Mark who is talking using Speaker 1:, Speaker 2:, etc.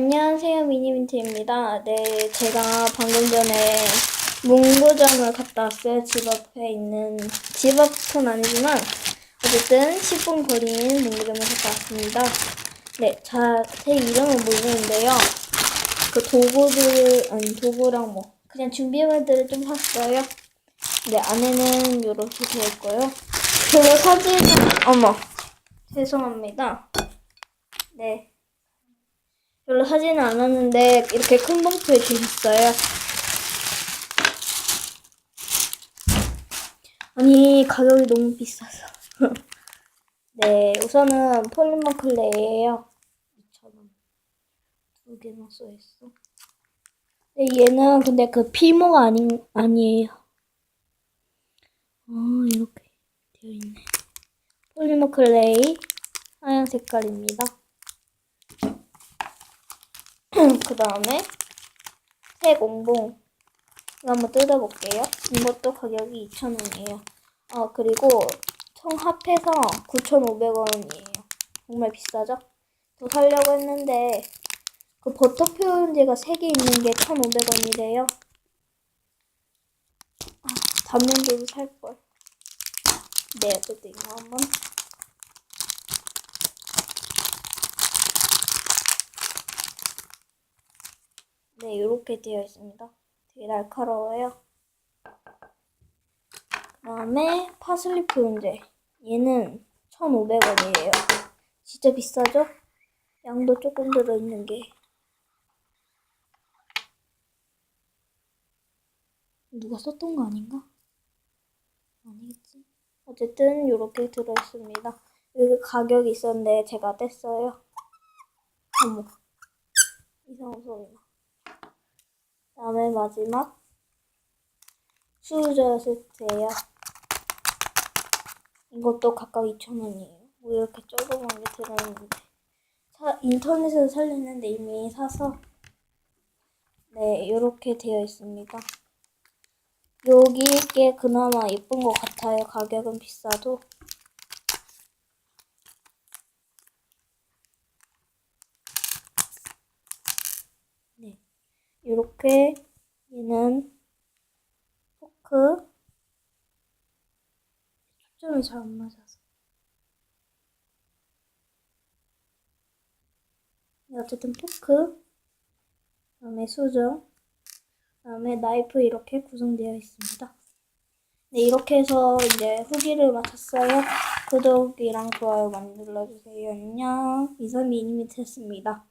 Speaker 1: 안녕하세요 미니민트입니다. 네, 제가 방금 전에 문구점을 갔다 왔어요. 집 앞에 있는 집 앞은 아니지만 어쨌든 10분 거리인 문구점을 갔다 왔습니다. 네, 자, 제 이름은 모르는데요. 그 도구들 아니 도구랑 뭐 그냥 준비물들을 좀 샀어요. 네, 안에는 이렇게 되어 있고요. 그 사진은 어머 죄송합니다. 네. 별로 안 왔는데 이렇게 큰 봉투에 주셨어요. 아니 가격이 너무 비싸서. 네, 우선은 폴리머 클레예요. 2,000원. 두 개나 써 있어. 네, 얘는 근데 그 필모가 아니 아니에요. 아 이렇게 되어 있네. 폴리머 클레이 하얀 색깔입니다. 그 다음에 새 공봉 한번 뜯어볼게요. 이것도 가격이 2,000원이에요. 아 그리고 총 합해서 9,500원이에요. 정말 비싸죠? 더 살려고 했는데 그 버터 표현지가 3개 있는 게 1,500원이래요. 아, 단면도도 살걸. 네, 어쨌든 이거 한번 네, 이렇게 되어 있습니다. 되게 날카로워요. 그 다음에 파슬리 푸른제. 얘는 1,500원이에요. 진짜 비싸죠? 양도 조금 들어있는 게. 누가 썼던 거 아닌가? 아니겠지. 어쨌든 이렇게 들어있습니다. 여기 가격이 있었는데 제가 뗐어요. 어머. 이상한 소리 나. 다음에 마지막 수저 세트예요. 이것도 각각 2,000원이에요. 뭐 이렇게 조그만 게 들어있는데 사, 인터넷에서 살렸는데 이미 사서 네 이렇게 되어 있습니다. 여기 게 그나마 예쁜 것 같아요. 가격은 비싸도 네. 이렇게 얘는 포크 초점이 잘 안 맞아서 네, 어쨌든 포크 그 다음에 수저 그 다음에 나이프 이렇게 구성되어 있습니다. 네 이렇게 해서 이제 후기를 마쳤어요. 구독이랑 좋아요 많이 눌러주세요. 안녕 이선 미니미트였습니다.